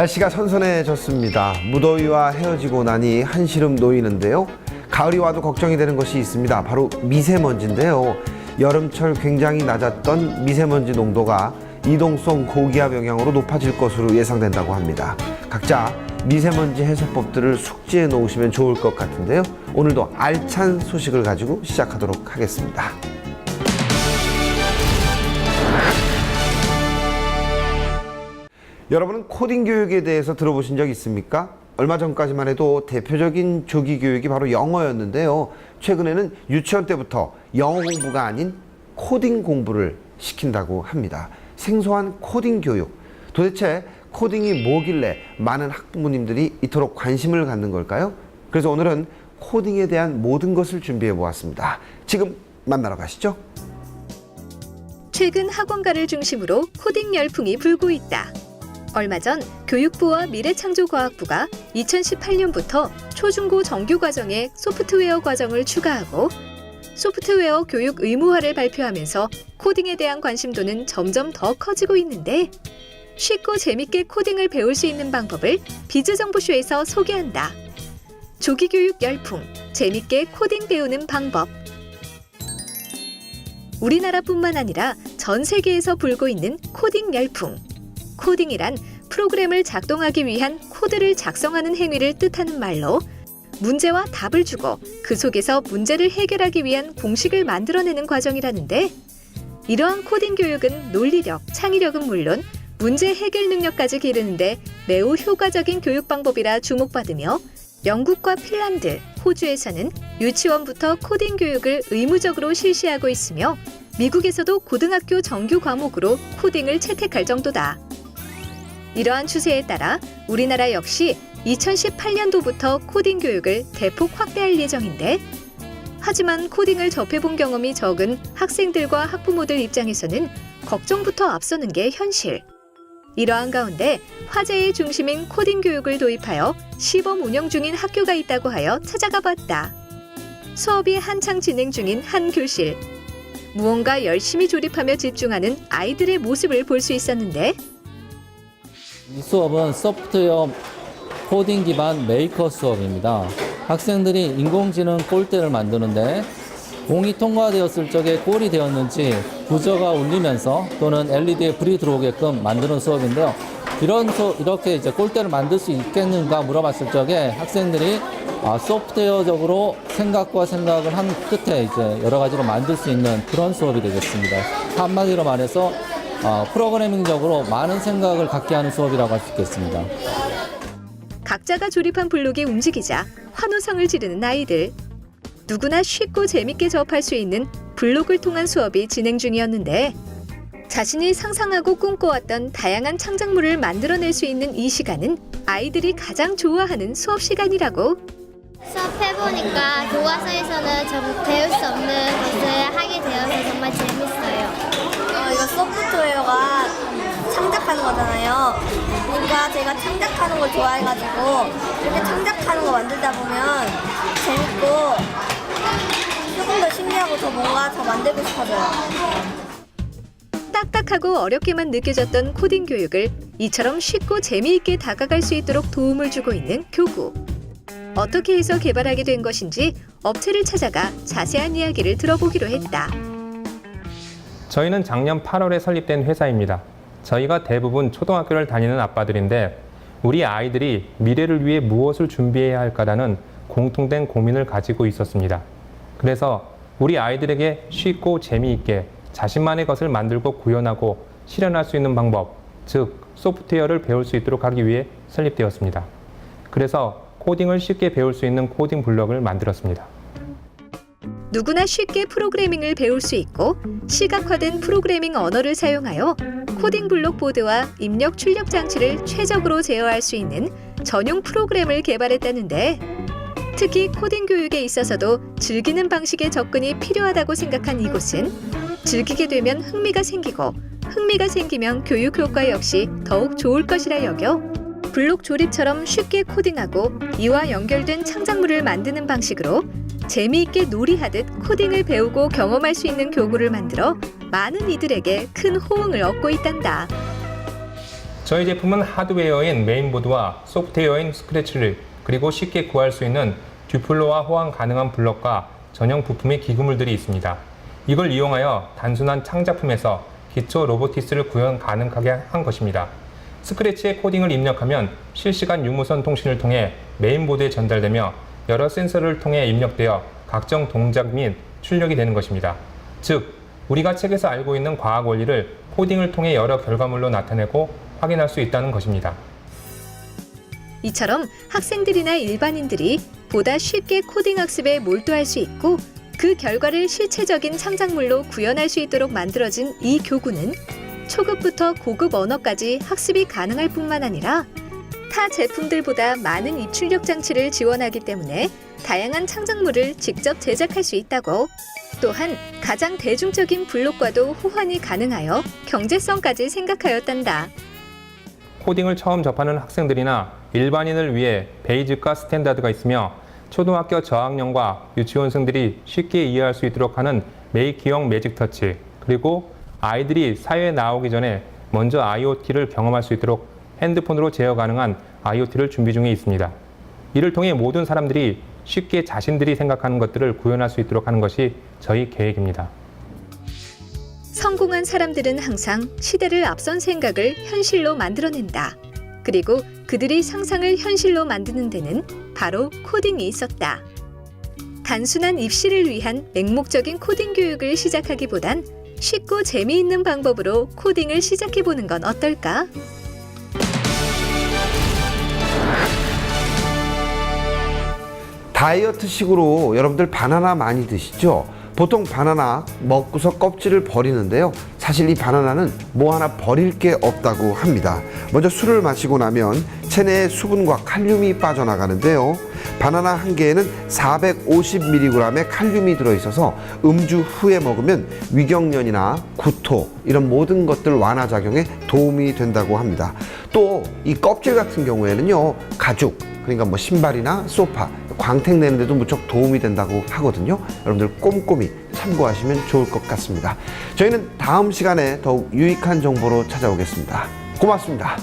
날씨가 선선해졌습니다. 무더위와 헤어지고 나니 한시름 놓이는데요. 가을이 와도 걱정이 되는 것이 있습니다. 바로 미세먼지인데요. 여름철 굉장히 낮았던 미세먼지 농도가 이동성 고기압 영향으로 높아질 것으로 예상된다고 합니다. 각자 미세먼지 해소법들을 숙지해 놓으시면 좋을 것 같은데요. 오늘도 알찬 소식을 가지고 시작하도록 하겠습니다. 여러분은 코딩 교육에 대해서 들어보신 적 있습니까? 얼마 전까지만 해도 대표적인 조기 교육이 바로 영어였는데요. 최근에는 유치원 때부터 영어 공부가 아닌 코딩 공부를 시킨다고 합니다. 생소한 코딩 교육. 도대체 코딩이 뭐길래 많은 학부모님들이 이토록 관심을 갖는 걸까요? 그래서 오늘은 코딩에 대한 모든 것을 준비해 보았습니다. 지금 만나러 가시죠. 최근 학원가를 중심으로 코딩 열풍이 불고 있다. 얼마 전 교육부와 미래창조과학부가 2018년부터 초중고 정규 과정에 소프트웨어 과정을 추가하고 소프트웨어 교육 의무화를 발표하면서 코딩에 대한 관심도는 점점 더 커지고 있는데 쉽고 재밌게 코딩을 배울 수 있는 방법을 비즈 정보쇼에서 소개한다. 조기 교육 열풍, 재밌게 코딩 배우는 방법. 우리나라뿐만 아니라 전 세계에서 불고 있는 코딩 열풍. 코딩이란 프로그램을 작동하기 위한 코드를 작성하는 행위를 뜻하는 말로 문제와 답을 주고 그 속에서 문제를 해결하기 위한 공식을 만들어내는 과정이라는데 이러한 코딩 교육은 논리력, 창의력은 물론 문제 해결 능력까지 기르는데 매우 효과적인 교육 방법이라 주목받으며 영국과 핀란드, 호주에서는 유치원부터 코딩 교육을 의무적으로 실시하고 있으며 미국에서도 고등학교 정규 과목으로 코딩을 채택할 정도다. 이러한 추세에 따라 우리나라 역시 2018년도부터 코딩 교육을 대폭 확대할 예정인데 하지만 코딩을 접해본 경험이 적은 학생들과 학부모들 입장에서는 걱정부터 앞서는 게 현실. 이러한 가운데 화제의 중심인 코딩 교육을 도입하여 시범 운영 중인 학교가 있다고 하여 찾아가 봤다. 수업이 한창 진행 중인 한 교실. 무언가 열심히 조립하며 집중하는 아이들의 모습을 볼 수 있었는데 이 수업은 소프트웨어 코딩 기반 메이커 수업입니다. 학생들이 인공지능 골대를 만드는데 공이 통과되었을 적에 골이 되었는지 부저가 울리면서 또는 LED에 불이 들어오게끔 만드는 수업인데요. 이런 수, 이렇게 이제 골대를 만들 수 있겠는가 물어봤을 적에 학생들이 아, 소프트웨어적으로 생각과 생각을 한 끝에 이제 여러 가지로 만들 수 있는 그런 수업이 되겠습니다. 한마디로 말해서 어, 프로그래밍적으로 많은 생각을 갖게 하는 수업이라고 할 수 있겠습니다. 각자가 조립한 블록이 움직이자 환호성을 지르는 아이들. 누구나 쉽고 재밌게 접할 수 있는 블록을 통한 수업이 진행 중이었는데 자신이 상상하고 꿈꿔왔던 다양한 창작물을 만들어낼 수 있는 이 시간은 아이들이 가장 좋아하는 수업 시간이라고 수업해보니까 교과서에서는 좀 배울 수 없는 것을 하게 되어서 정말 재밌어요. 어, 이거 소프트웨어가 창작하는 거잖아요. 그러니까 제가 창작하는 걸 좋아해가지고 이렇게 창작하는 거 만들다 보면 재밌고 조금 더 신기하고 더 뭔가 더 만들고 싶어져요. 딱딱하고 어렵게만 느껴졌던 코딩 교육을 이처럼 쉽고 재미있게 다가갈 수 있도록 도움을 주고 있는 교구. 어떻게 해서 개발하게 된 것인지 업체를 찾아가 자세한 이야기를 들어보기로 했다. 저희는 작년 8월에 설립된 회사입니다. 저희가 대부분 초등학교를 다니는 아빠들인데 우리 아이들이 미래를 위해 무엇을 준비해야 할까라는 공통된 고민을 가지고 있었습니다. 그래서 우리 아이들에게 쉽고 재미있게 자신만의 것을 만들고 구현하고 실현할 수 있는 방법, 즉 소프트웨어를 배울 수 있도록 하기 위해 설립되었습니다. 그래서 코딩을 쉽게 배울 수 있는 코딩 블럭을 만들었습니다. 누구나 쉽게 프로그래밍을 배울 수 있고 시각화된 프로그래밍 언어를 사용하여 코딩 블록 보드와 입력 출력 장치를 최적으로 제어할 수 있는 전용 프로그램을 개발했다는데 특히 코딩 교육에 있어서도 즐기는 방식의 접근이 필요하다고 생각한 이곳은 즐기게 되면 흥미가 생기고 흥미가 생기면 교육 효과 역시 더욱 좋을 것이라 여겨 블록 조립처럼 쉽게 코딩하고 이와 연결된 창작물을 만드는 방식으로 재미있게 놀이하듯 코딩을 배우고 경험할 수 있는 교구를 만들어 많은 이들에게 큰 호응을 얻고 있단다. 저희 제품은 하드웨어인 메인보드와 소프트웨어인 스크래치를 그리고 쉽게 구할 수 있는 듀플로와 호환 가능한 블럭과 전용 부품의 기구물들이 있습니다. 이걸 이용하여 단순한 창작품에서 기초 로보티스를 구현 가능하게 한 것입니다. 스크래치에 코딩을 입력하면 실시간 유무선 통신을 통해 메인보드에 전달되며 여러 센서를 통해 입력되어 각종 동작 및 출력이 되는 것입니다. 즉, 우리가 책에서 알고 있는 과학 원리를 코딩을 통해 여러 결과물로 나타내고 확인할 수 있다는 것입니다. 이처럼 학생들이나 일반인들이 보다 쉽게 코딩 학습에 몰두할 수 있고 그 결과를 실체적인 창작물로 구현할 수 있도록 만들어진 이 교구는 초급부터 고급 언어까지 학습이 가능할 뿐만 아니라 타 제품들보다 많은 입출력 장치를 지원하기 때문에 다양한 창작물을 직접 제작할 수 있다고 또한 가장 대중적인 블록과도 호환이 가능하여 경제성까지 생각하였단다. 코딩을 처음 접하는 학생들이나 일반인을 위해 베이직과 스탠다드가 있으며 초등학교 저학년과 유치원생들이 쉽게 이해할 수 있도록 하는 메이키형 매직 터치 그리고 아이들이 사회에 나오기 전에 먼저 IoT를 경험할 수 있도록 핸드폰으로 제어 가능한 IoT를 준비 중에 있습니다. 이를 통해 모든 사람들이 쉽게 자신들이 생각하는 것들을 구현할 수 있도록 하는 것이 저희 계획입니다. 성공한 사람들은 항상 시대를 앞선 생각을 현실로 만들어낸다. 그리고 그들이 상상을 현실로 만드는 데는 바로 코딩이 있었다. 단순한 입시를 위한 맹목적인 코딩 교육을 시작하기보단 쉽고 재미있는 방법으로 코딩을 시작해보는 건 어떨까? 다이어트식으로 여러분들 바나나 많이 드시죠? 보통 바나나 먹고서 껍질을 버리는데요. 사실 이 바나나는 뭐 하나 버릴 게 없다고 합니다. 먼저 술을 마시고 나면 체내에 수분과 칼륨이 빠져나가는데요. 바나나 한 개에는 450mg의 칼륨이 들어있어서 음주 후에 먹으면 위경련이나 구토 이런 모든 것들 완화 작용에 도움이 된다고 합니다. 또 이 껍질 같은 경우에는요 가죽 그러니까 뭐 신발이나 소파 광택 내는데도 무척 도움이 된다고 하거든요. 여러분들 꼼꼼히 참고하시면 좋을 것 같습니다. 저희는 다음 시간에 더욱 유익한 정보로 찾아오겠습니다. 고맙습니다.